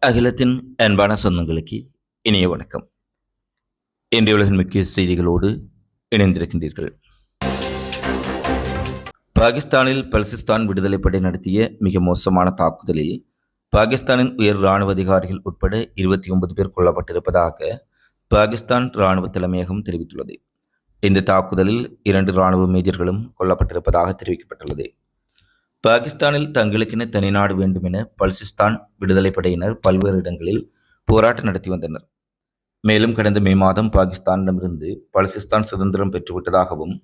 அகிலத்தின் அன்பான சொந்தங்களுக்கு இனிய வணக்கம். இன்றைய உலகின் முக்கிய செய்திகளோடு இணைந்திருக்கின்றீர்கள். பாகிஸ்தானில் பல்சிஸ்தான் விடுதலை படை நடத்திய மிக மோசமான தாக்குதலில் பாகிஸ்தானின் உயர் இராணுவ அதிகாரிகள் உட்பட இருபத்தி ஒன்பது பேர் கொல்லப்பட்டிருப்பதாக பாகிஸ்தான் இராணுவ தலைமையகம் தெரிவித்துள்ளது. இந்த தாக்குதலில் இரண்டு இராணுவ மேஜர்களும் கொல்லப்பட்டிருப்பதாக தெரிவிக்கப்பட்டுள்ளது. பாகிஸ்தானில் தங்களுக்கென தனிநாடு வேண்டும் என பல்சிஸ்தான் விடுதலை படையினர் பல்வேறு இடங்களில் போராட்டம் நடத்தி வந்தனர். மேலும் கடந்த மே மாதம் பாகிஸ்தானிடமிருந்து பலுசிஸ்தான் சுதந்திரம் பெற்றுவிட்டதாகவும்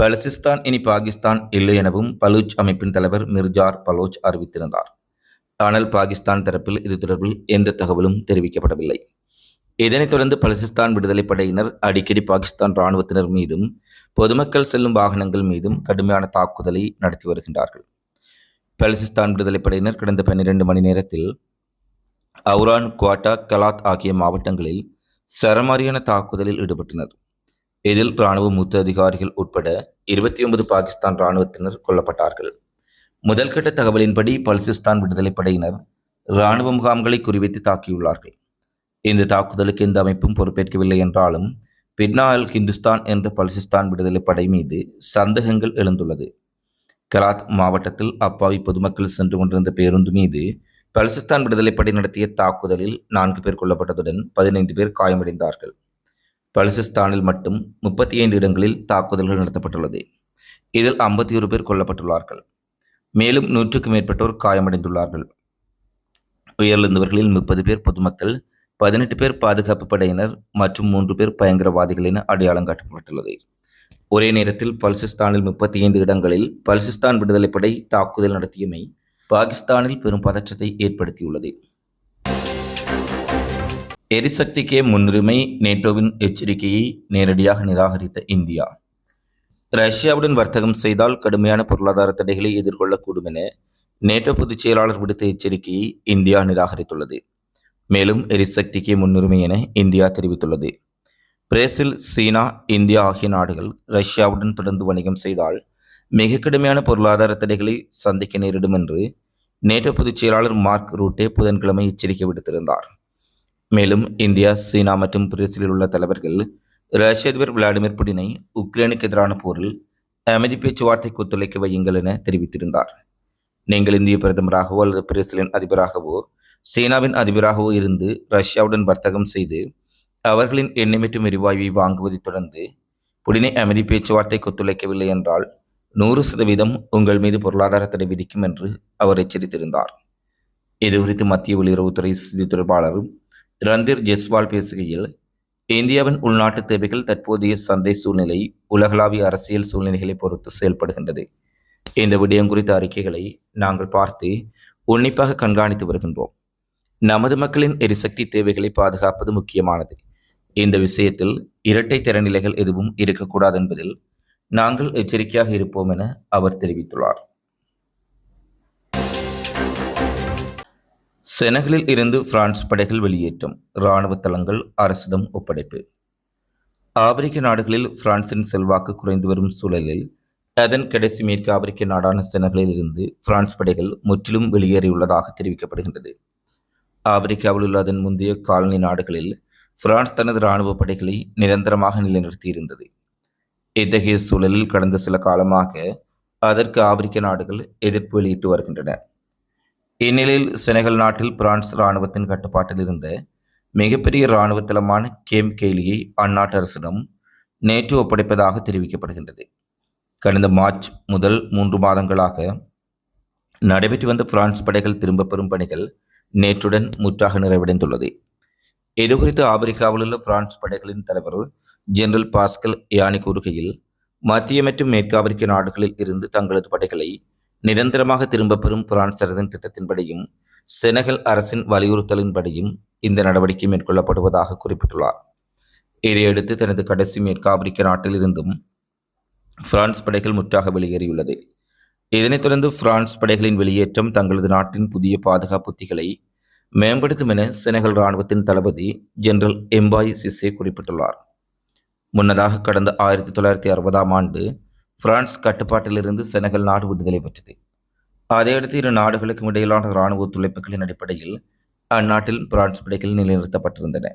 பலசிஸ்தான் இனி பாகிஸ்தான் இல்லை எனவும் பலூச் அமைப்பின் தலைவர் மிர்ஜார் பலோச் அறிவித்திருந்தார். ஆனால் பாகிஸ்தான் தரப்பில் இது தொடர்பில் எந்த தகவலும் தெரிவிக்கப்படவில்லை. இதனைத் தொடர்ந்து பலசிஸ்தான் விடுதலை படையினர் அடிக்கடி பாகிஸ்தான் இராணுவத்தினர் மீதும் பொதுமக்கள் செல்லும் வாகனங்கள் மீதும் கடுமையான தாக்குதலை நடத்தி வருகின்றார்கள். பலசிஸ்தான் விடுதலை படையினர் கடந்த பன்னிரண்டு மணி நேரத்தில் அவுரான் குவாட்டா கலாத் ஆகிய மாவட்டங்களில் சரமாரியான தாக்குதலில் ஈடுபட்டனர். இதில் இராணுவ மூத்த அதிகாரிகள் உட்பட இருபத்தி ஒன்பது பாகிஸ்தான் இராணுவத்தினர் கொல்லப்பட்டார்கள். முதல்கட்ட தகவலின்படி பல்சிஸ்தான் விடுதலை படையினர் இராணுவ முகாம்களை குறிவைத்து தாக்கியுள்ளார்கள். இந்த தாக்குதலுக்கு எந்த அமைப்பும் பொறுப்பேற்கவில்லை என்றாலும் பின்னால் ஹிந்துஸ்தான் என்ற பல்சிஸ்தான் விடுதலை படை மீது சந்தேகங்கள் எழுந்துள்ளது. கலாத் மாவட்டத்தில் அப்பாவி பொதுமக்கள் சென்று கொண்டிருந்த பேருந்து மீது பலுசிஸ்தான் விடுதலை படை நடத்திய தாக்குதலில் நான்கு பேர் கொல்லப்பட்டதுடன் பதினைந்து பேர் காயமடைந்தார்கள். பலுசிஸ்தானில் மட்டும் முப்பத்தி ஐந்து இடங்களில் தாக்குதல்கள் நடத்தப்பட்டுள்ளது. இதில் ஐம்பத்தி ஒரு பேர் கொல்லப்பட்டுள்ளார்கள். மேலும் நூற்றுக்கும் மேற்பட்டோர் காயமடைந்துள்ளார்கள். உயிரிழந்தவர்களில் முப்பது பேர் பொதுமக்கள் பதினெட்டு பேர் பாதுகாப்பு படையினர் மற்றும் மூன்று பேர் பயங்கரவாதிகள் என அடையாளம் காட்டப்பட்டுள்ளது. ஒரே நேரத்தில் பல்சிஸ்தானில் முப்பத்தி ஐந்து இடங்களில் பல்சிஸ்தான் விடுதலை படை தாக்குதல் நடத்தியமை பாகிஸ்தானில் பெரும் பதற்றத்தை ஏற்படுத்தியுள்ளது. எரிசக்திக்கே முன்னுரிமை நேட்டோவின் எச்சரிக்கையை நேரடியாக நிராகரித்த இந்தியா. ரஷ்யாவுடன் வர்த்தகம் செய்தால் கடுமையான பொருளாதார தடைகளை எதிர்கொள்ளக்கூடும் என நேட்டோ பொதுச் செயலாளர் விடுத்த எச்சரிக்கையை இந்தியா நிராகரித்துள்ளது. மேலும் எரிசக்திக்கே முன்னுரிமை என இந்தியா தெரிவித்துள்ளது. பிரேசில் சீனா இந்தியா ஆகிய நாடுகள் ரஷ்யாவுடன் தொடர்ந்து வணிகம் செய்தால் மிக கடுமையான பொருளாதார தடைகளை சந்திக்க நேரிடும் என்று நேட்டோ பொதுச் செயலாளர் மார்க் ரூட்டே புதன்கிழமை எச்சரிக்கை விடுத்திருந்தார். மேலும் இந்தியா சீனா மற்றும் பிரேசிலில் உள்ள தலைவர்கள் ரஷ்ய அதிபர் விளாடிமிர் புடினை உக்ரைனுக்கு எதிரான போரில் அமைதி பேச்சுவார்த்தைக்கு ஒத்துழைக்க வையுங்கள் என தெரிவித்திருந்தார். நீங்கள் இந்திய பிரதமராகவோ அல்லது பிரேசிலின் அதிபராகவோ சீனாவின் அதிபராகவோ இருந்து ரஷ்யாவுடன் வர்த்தகம் செய்து அவர்களின் எண்ணெய் எரிவாயுவை வாங்குவதைத் தொடர்ந்து புடினை அமைதி பேச்சுவார்த்தைக்கு ஒத்துழைக்கவில்லை என்றால் நூறு சதவீதம் உங்கள் மீது பொருளாதார தடை விதிக்கும் என்று அவர் எச்சரித்திருந்தார். இதுகுறித்து மத்திய வெளியுறவுத்துறை செய்தி தொடர்பாளரும் ரந்தீர் ஜெஸ்வால் பேசுகையில் இந்தியாவின் உள்நாட்டு தேவைகள் தற்போதைய சந்தை சூழ்நிலை உலகளாவிய அரசியல் சூழ்நிலைகளை பொறுத்து செயல்படுகின்றது. இந்த விடயம் குறித்த அறிக்கைகளை நாங்கள் பார்த்து உன்னிப்பாக கண்காணித்து வருகின்றோம். நமது மக்களின் எரிசக்தி தேவைகளை பாதுகாப்பது முக்கியமானது. இந்த விஷயத்தில் இரட்டை திறநிலைகள் எதுவும் இருக்கக்கூடாது என்பதில் நாங்கள் எச்சரிக்கையாக இருப்போம் என அவர் தெரிவித்துள்ளார். செனகலில் இருந்து பிரான்ஸ் படைகள் வெளியேற்றம். இராணுவ தளங்கள் அரசிடம் ஒப்படைப்பு. ஆப்பிரிக்க நாடுகளில் பிரான்சின் செல்வாக்கு குறைந்து வரும் சூழலில் அதன் கடைசி மேற்கு ஆப்பிரிக்க நாடான செனகலில் இருந்து பிரான்ஸ் படைகள் முற்றிலும் வெளியேறியுள்ளதாக தெரிவிக்கப்படுகின்றது. ஆப்பிரிக்காவில் உள்ள அதன் முந்தைய காலனி நாடுகளில் பிரான்ஸ் தனது இராணுவ படைகளை நிரந்தரமாக நிலைநிறுத்தியிருந்தது. இத்தகைய சூழலில் கடந்த சில காலமாக அதற்கு ஆப்பிரிக்க நாடுகள் எதிர்ப்பு வெளியிட்டு வருகின்றன. இந்நிலையில் செனகல் நாட்டில் பிரான்ஸ் இராணுவத்தின் கட்டுப்பாட்டில் இருந்த மிகப்பெரிய இராணுவ தளமான கேம் கெய்லியை அந்நாட்டு அரசிடம் நேற்று ஒப்படைப்பதாக தெரிவிக்கப்படுகின்றது. கடந்த மார்ச் முதல் மூன்று மாதங்களாக நடைபெற்று வந்த பிரான்ஸ் படைகள் திரும்பப் பெறும் பணிகள் நேற்றுடன் முற்றாக நிறைவடைந்துள்ளது. இதுகுறித்து ஆப்பிரிக்காவில் உள்ள பிரான்ஸ் படைகளின் தலைவர் ஜெனரல் பாஸ்கல் யானி கூறுகையில் மத்திய மற்றும் மேற்கு ஆப்பிரிக்க நாடுகளில் இருந்து தங்களது படைகளை நிரந்தரமாக திரும்பப் பெறும் பிரான்ஸ் அரசின் திட்டத்தின்படியும் செனகல் அரசின் வலியுறுத்தலின்படியும் இந்த நடவடிக்கை மேற்கொள்ளப்படுவதாக குறிப்பிட்டுள்ளார். இதையடுத்து தனது கடைசி மேற்கு ஆப்பிரிக்க நாட்டில் இருந்தும் பிரான்ஸ் படைகள் முற்றாக வெளியேறியுள்ளது. இதனைத் தொடர்ந்து பிரான்ஸ் படைகளின் வெளியேற்றம் தங்களது நாட்டின் புதிய பாதுகாப்பு உத்திகளை மேம்படுத்தும் என செனகல் இராணுவத்தின் தளபதி ஜெனரல் எம்பாய் சிசே குறிப்பிட்டுள்ளார். முன்னதாக கடந்த ஆயிரத்தி தொள்ளாயிரத்தி அறுபதாம் ஆண்டு பிரான்ஸ் கட்டுப்பாட்டிலிருந்து செனகல் நாடு விடுதலை பெற்றது. அதையடுத்து இரு நாடுகளுக்கும் இடையிலான இராணுவ ஒத்துழைப்புகளின் அடிப்படையில் அந்நாட்டில் பிரான்ஸ் படைகள் நிலைநிறுத்தப்பட்டிருந்தன.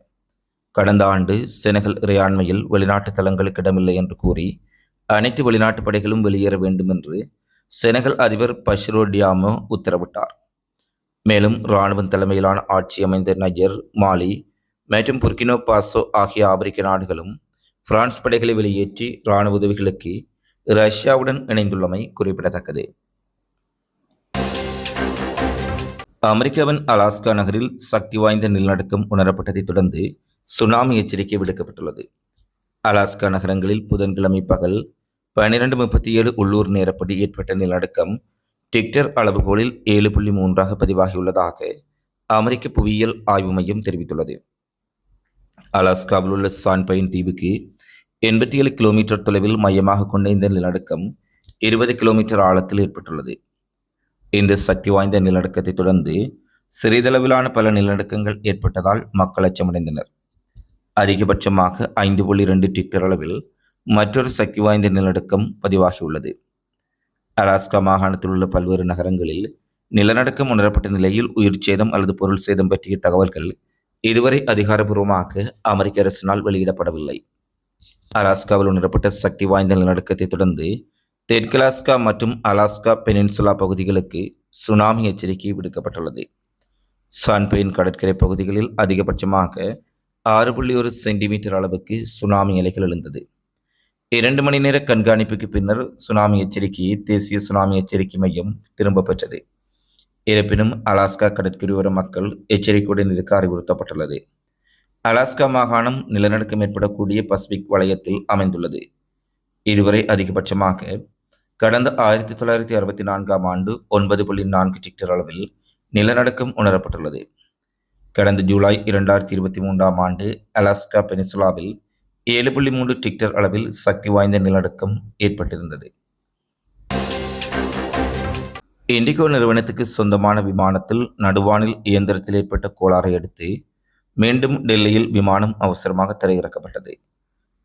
கடந்த ஆண்டு செனகல் இறையாண்மையில் வெளிநாட்டு தளங்களுக்கு இடமில்லை என்று கூறி அனைத்து வெளிநாட்டு படைகளும் வெளியேற வேண்டும் என்று செனகல் அதிபர் பஷ்ரோ டியாமோ உத்தரவிட்டார். மேலும் இராணுவம் தலைமையிலான ஆட்சி அமைந்த நையர் மாலி மற்றும் புர்கினோ பாசோ ஆகிய ஆப்பிரிக்க நாடுகளும் பிரான்ஸ் படைகளை வெளியேற்றி இராணுவ உதவிகளுக்கு ரஷ்யாவுடன் இணைந்துள்ளமை குறிப்பிடத்தக்கது. அமெரிக்காவின் அலாஸ்கா நகரில் சக்தி வாய்ந்த நிலநடுக்கம் உணரப்பட்டதைத் தொடர்ந்து சுனாமி எச்சரிக்கை விடுக்கப்பட்டுள்ளது. அலாஸ்கா நகரங்களில் புதன்கிழமை பகல் பன்னிரண்டு முப்பத்தி ஏழு உள்ளூர் நேரப்படி ஏற்பட்ட நிலநடுக்கம் டிக்டர் அளவுகோலில் ஏழு புள்ளி மூன்றாக பதிவாகியுள்ளதாக அமெரிக்க புவியியல் ஆய்வு மையம் தெரிவித்துள்ளது. அலாஸ்காவில் உள்ள சான்பைன் தீவுக்கு எண்பத்தி ஏழு கிலோமீட்டர் தொலைவில் மையமாக கொண்ட இந்த நிலநடுக்கம் இருபது கிலோமீட்டர் ஆழத்தில் ஏற்பட்டுள்ளது. இந்த சக்தி வாய்ந்த நிலநடுக்கத்தை தொடர்ந்து சிறிதளவிலான பல நிலநடுக்கங்கள் ஏற்பட்டதால் மக்கள் அச்சமடைந்தனர். அதிகபட்சமாக ஐந்து புள்ளி இரண்டு டிக்டர் அளவில் மற்றொரு சக்தி வாய்ந்த நிலநடுக்கம் பதிவாகியுள்ளது. அலாஸ்கா மாகாணத்தில் உள்ள பல்வேறு நகரங்களில் நிலநடுக்கம் உணரப்பட்ட நிலையில் உயிர் சேதம் அல்லது பொருள் சேதம் பற்றிய தகவல்கள் இதுவரை அதிகாரபூர்வமாக அமெரிக்க அரசினால் வெளியிடப்படவில்லை. அலாஸ்காவில் உணரப்பட்ட சக்தி வாய்ந்த நிலநடுக்கத்தை தொடர்ந்து தெற்கலாஸ்கா மற்றும் அலாஸ்கா பெனின்சுலா பகுதிகளுக்கு சுனாமி எச்சரிக்கை விடுக்கப்பட்டுள்ளது. சான்பெயின் கடற்கரை பகுதிகளில் அதிகபட்சமாக ஆறு புள்ளி ஒரு சென்டிமீட்டர் அளவுக்கு சுனாமி அலைகள் எழுந்தது. இரண்டு மணி நேர கண்காணிப்புக்கு பின்னர் சுனாமி எச்சரிக்கையை தேசிய சுனாமி எச்சரிக்கை மையம் திரும்ப பெற்றது. இருப்பினும் அலாஸ்கா கடற்கரையோர மக்கள் எச்சரிக்கையுடன் இருக்க அறிவுறுத்தப்பட்டுள்ளது. அலாஸ்கா மாகாணம் நிலநடுக்கம் ஏற்படக்கூடிய பசிபிக் வளையத்தில் அமைந்துள்ளது. இதுவரை அதிகபட்சமாக கடந்த ஆயிரத்தி தொள்ளாயிரத்தி அறுபத்தி நான்காம் ஆண்டு ஒன்பது புள்ளி நான்கு டிக்டர் அளவில் நிலநடுக்கம் உணரப்பட்டுள்ளது. கடந்த ஜூலை இரண்டாயிரத்தி இருபத்தி மூன்றாம் ஆண்டு அலாஸ்கா பெனிசுலாவில் ஏழு புள்ளி மூன்று டிக்டர் அளவில் சக்தி வாய்ந்த நிலநடுக்கம் ஏற்பட்டிருந்தது. இண்டிகோ நிறுவனத்துக்கு சொந்தமான விமானத்தில் நடுவானில் இயந்திரத்தில் ஏற்பட்ட கோளாறை அடுத்து மீண்டும் டெல்லியில் விமானம் அவசரமாக தரையிறக்கப்பட்டது.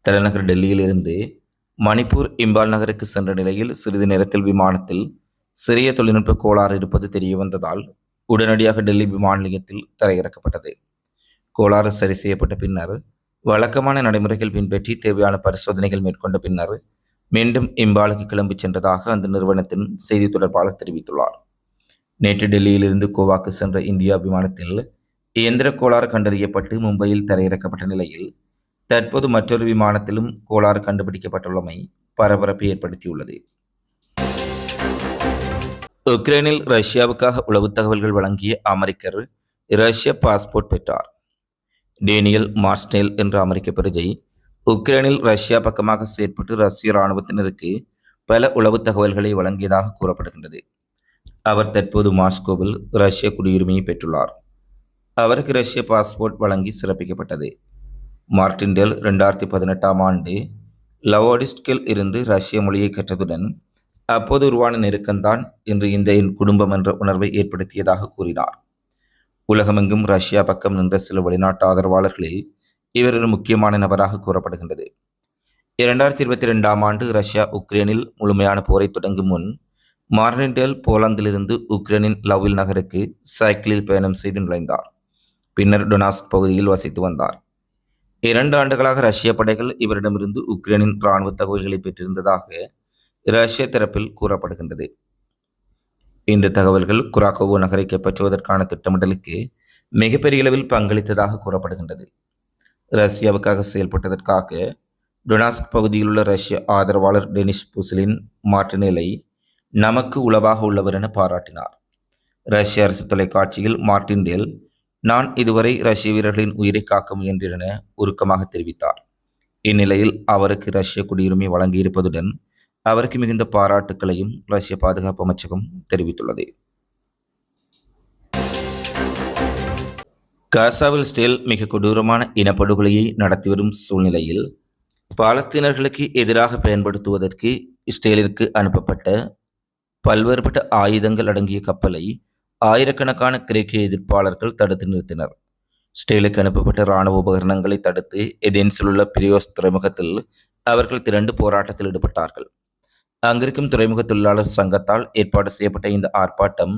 தலைநகர் டெல்லியிலிருந்து மணிப்பூர் இம்பால் நகருக்கு சென்ற நிலையில் சிறிது நேரத்தில் விமானத்தில் சிறிய தொழில்நுட்ப கோளாறு இருப்பது தெரிய வந்ததால் உடனடியாக டெல்லி விமான நிலையத்தில் தரையிறக்கப்பட்டது. கோளாறு சரி செய்யப்பட்ட பின்னர் வழக்கமான நடைமுறைகள் பின்பற்றி தேவையான பரிசோதனைகள் மேற்கொண்ட பின்னர் மீண்டும் இம்பாலுக்கு கிளம்பிச் சென்றதாக அந்த நிறுவனத்தின் செய்தி தொடர்பாளர் தெரிவித்துள்ளார். நேற்று டெல்லியிலிருந்து கோவாக்கு சென்ற இந்தியா விமானத்தில் இயந்திர கோளாறு கண்டறியப்பட்டு மும்பையில் தரையிறக்கப்பட்ட நிலையில் தற்போது மற்றொரு விமானத்திலும் கோளாறு கண்டுபிடிக்கப்பட்டுள்ளமை பரபரப்பை ஏற்படுத்தியுள்ளது. உக்ரைனில் ரஷ்யாவுக்காக உளவு தகவல்கள் வழங்கிய அமெரிக்கர் ரஷ்ய பாஸ்போர்ட் பெற்றார். டேனியல் மார்ஸ்டேல் என்ற அமெரிக்க பிரஜை உக்ரைனில் ரஷ்யா பக்கமாக செயற்பட்டு ரஷ்ய இராணுவத்தினருக்கு பல உளவு தகவல்களை வழங்கியதாக கூறப்படுகின்றது. அவர் தற்போது மாஸ்கோவில் ரஷ்ய குடியுரிமையை பெற்றுள்ளார். அவருக்கு ரஷ்ய பாஸ்போர்ட் வழங்கி சிறப்பிக்கப்பட்டது. மார்டின்டெல் ரெண்டாயிரத்தி பதினெட்டாம் ஆண்டு லவோடிஸ்கில் இருந்து ரஷ்ய மொழியை கற்றதுடன் அப்போது உருவான நெருக்கம்தான் இன்று இந்த என் குடும்பம் என்ற உணர்வை ஏற்படுத்தியதாக கூறினார். உலகமெங்கும் ரஷ்யா பக்கம் நின்ற சில வெளிநாட்டு ஆதரவாளர்களில் இவர் ஒரு முக்கியமான நபராக கூறப்படுகின்றது. இரண்டாயிரத்தி இருபத்தி ரெண்டாம் ஆண்டு ரஷ்யா உக்ரைனில் முழுமையான போரை தொடங்கும் முன் மார்னின்டேல் போலாந்திலிருந்து உக்ரைனின் லவில் நகருக்கு சைக்கிளில் பயணம் செய்து நுழைந்தார். பின்னர் டொனாஸ்க் பகுதியில் வசித்து வந்தார். இரண்டு ஆண்டுகளாக ரஷ்ய படைகள் இவரிடமிருந்து உக்ரைனின் இராணுவ தகவல்களை பெற்றிருந்ததாக ரஷ்ய தரப்பில் கூறப்படுகின்றது. இந்த தகவல்கள் குராகோவோ நகரை கைப்பற்றுவதற்கான திட்டமிடலுக்கு மிகப்பெரிய அளவில் பங்களித்ததாக கூறப்படுகின்றது. ரஷ்யாவுக்காக செயல்பட்டதற்காக டொனாஸ்க் பகுதியில் உள்ள ரஷ்ய ஆதரவாளர் டெனிஸ் புசிலின் மார்டினேலை நமக்கு உளவாக உள்ளவர் என பாராட்டினார். ரஷ்ய அரசு தொலைக்காட்சியில் மார்டின்டேல் நான் இதுவரை ரஷ்ய வீரர்களின் உயிரை காக்க முயன்றேன் என உருக்கமாக தெரிவித்தார். இந்நிலையில் அவருக்கு ரஷ்ய குடியுரிமை வழங்கியிருப்பதுடன் அவருக்கு மிகுந்த பாராட்டுக்களையும் ரஷ்ய பாதுகாப்பு அமைச்சகம் தெரிவித்துள்ளது. காசாவில் ஸ்டேல் மிக கொடூரமான இனப்படுகொலையை நடத்தி வரும் சூழ்நிலையில் பாலஸ்தீனர்களுக்கு எதிராக பயன்படுத்துவதற்கு இஸ்ரேலிற்கு அனுப்பப்பட்ட பல்வேறுபட்ட ஆயுதங்கள் அடங்கிய கப்பலை ஆயிரக்கணக்கான கிரேக்க எதிர்ப்பாளர்கள் தடுத்து நிறுத்தினர். ஸ்டேலுக்கு அனுப்பப்பட்ட இராணுவ உபகரணங்களை தடுத்து எதென்ஸில் உள்ள பிரியோஸ் துறைமுகத்தில் அவர்கள் திரண்டு போராட்டத்தில் ஈடுபட்டார்கள். அங்கிருக்கும் துறைமுக தொழிலாளர் சங்கத்தால் ஏற்பாடு செய்யப்பட்ட இந்த ஆர்ப்பாட்டம்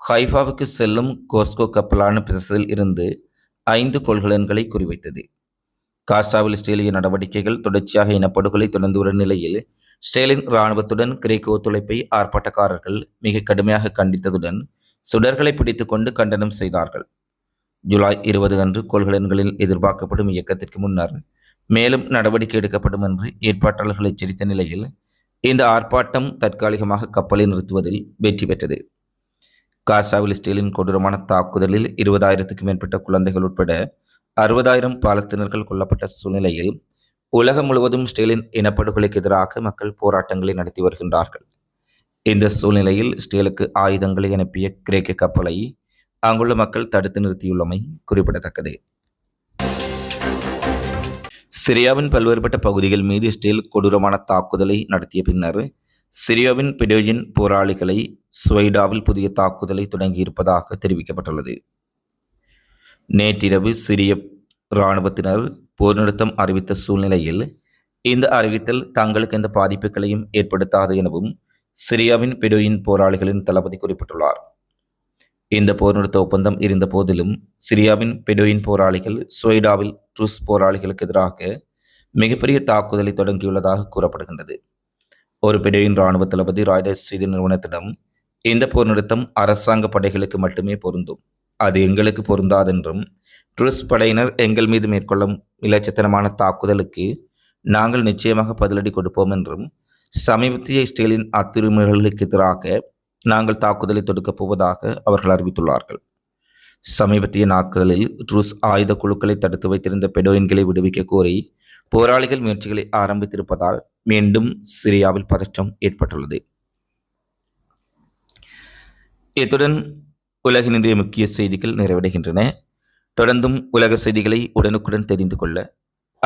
ஹைஃபாவுக்கு செல்லும் கோஸ்கோ கப்பலான பிசஸில் இருந்து ஐந்து கொள்கலன்களை குறிவைத்தது. காசாவில் இஸ்ரேலிய நடவடிக்கைகள் தொடர்ச்சியாக இனப்படுகொலை தொடர்ந்து வரும் நிலையில் ஸ்டேலின் இராணுவத்துடன் கிரேக்க ஒத்துழைப்பை ஆர்ப்பாட்டக்காரர்கள் மிக கடுமையாக கண்டித்ததுடன் சுடர்களை பிடித்துக்கொண்டு கண்டனம் செய்தார்கள். ஜூலை இருபது அன்று கொள்கலன்களில் எதிர்பார்க்கப்படும் இயக்கத்திற்கு முன்னர் மேலும் நடவடிக்கை எடுக்கப்படும் என்று ஏற்பாட்டாளர்கள் எச்சரித்த நிலையில் இந்த ஆர்ப்பாட்டம் தற்காலிகமாக கப்பலை நிறுத்துவதில் வெற்றி பெற்றது. காசாவில் இஸ்ரேலின் கொடூரமான தாக்குதலில் இருபதாயிரத்துக்கும் மேற்பட்ட குழந்தைகள் உட்பட அறுபதாயிரம் பாலஸ்தீனர்கள் கொல்லப்பட்ட சூழ்நிலையில் உலகம் முழுவதும் ஸ்டேலின் இனப்படுகொலைக்கு எதிராக மக்கள் போராட்டங்களை நடத்தி வருகின்றார்கள். இந்த சூழ்நிலையில் ஸ்டேலுக்கு ஆயுதங்களை அனுப்பிய கிரேக்க கப்பலை அங்குள்ள மக்கள் தடுத்து நிறுத்தியுள்ளமை குறிப்பிடத்தக்கது. சிரியாவின் பல்வேறுபட்ட பகுதிகள் மீது இஸ்ரேல் கொடூரமான தாக்குதலை நடத்திய பின்னர் சிரியாவின் பிடோயின் போராளிகளை சுவைடாவில் புதிய தாக்குதலை தொடங்கியிருப்பதாக தெரிவிக்கப்பட்டுள்ளது. நேற்றிரவு சிரிய இராணுவத்தினர் போர் நிறுத்தம் அறிவித்த சூழ்நிலையில் இந்த அறிவித்தல் தங்களுக்கு எந்த பாதிப்புகளையும் ஏற்படுத்தாது எனவும் சிரியாவின் பிடோயின் போராளிகளின் தளபதி குறிப்பிட்டுள்ளார். இந்த போர் நிறுத்த ஒப்பந்தம் இருந்த போதிலும் சிரியாவின் பெடோயின் போராளிகள் சுவைடாவில் ட்ருஸ் போராளிகளுக்கு எதிராக மிகப்பெரிய தாக்குதலை தொடங்கியுள்ளதாக கூறப்படுகின்றது. ஒரு பெடோயின் இராணுவ தளபதி ராய்டர்ஸ் செய்தி நிறுவனத்திடம் இந்த போர் நிறுத்தம் அரசாங்க படைகளுக்கு மட்டுமே பொருந்தும். அது எங்களுக்கு பொருந்தாதென்றும் ட்ருஸ் படையினர் எங்கள் மீது மேற்கொள்ளும் இலட்சத்தனமான தாக்குதலுக்கு நாங்கள் நிச்சயமாக பதிலடி கொடுப்போம் என்றும் சமீபத்திய இஸ்ரேலின் அத்துரிமைகளுக்கு எதிராக நாங்கள் தாக்குதலை தொடுக்கப் போவதாக அவர்கள் அறிவித்துள்ளார்கள். சமீபத்திய நாட்களில் ருஸ் ஆயுத குழுக்களை தடுத்து வைத்திருந்த பெடோயின்களை விடுவிக்க கோரி போராளிகள் முயற்சிகளை ஆரம்பித்திருப்பதால் மீண்டும் சிரியாவில் பதற்றம் ஏற்பட்டுள்ளது. இத்துடன் உலகின் இன்றைய முக்கிய செய்திகள் நிறைவடைகின்றன. தொடர்ந்தும் உலக செய்திகளை உடனுக்குடன் தெரிந்து கொள்ள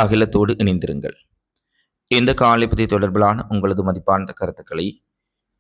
அகிலத்தோடு இணைந்திருங்கள். இந்த காலைப்பதி தொடர்பிலான உங்களது மதிப்பான கருத்துக்களை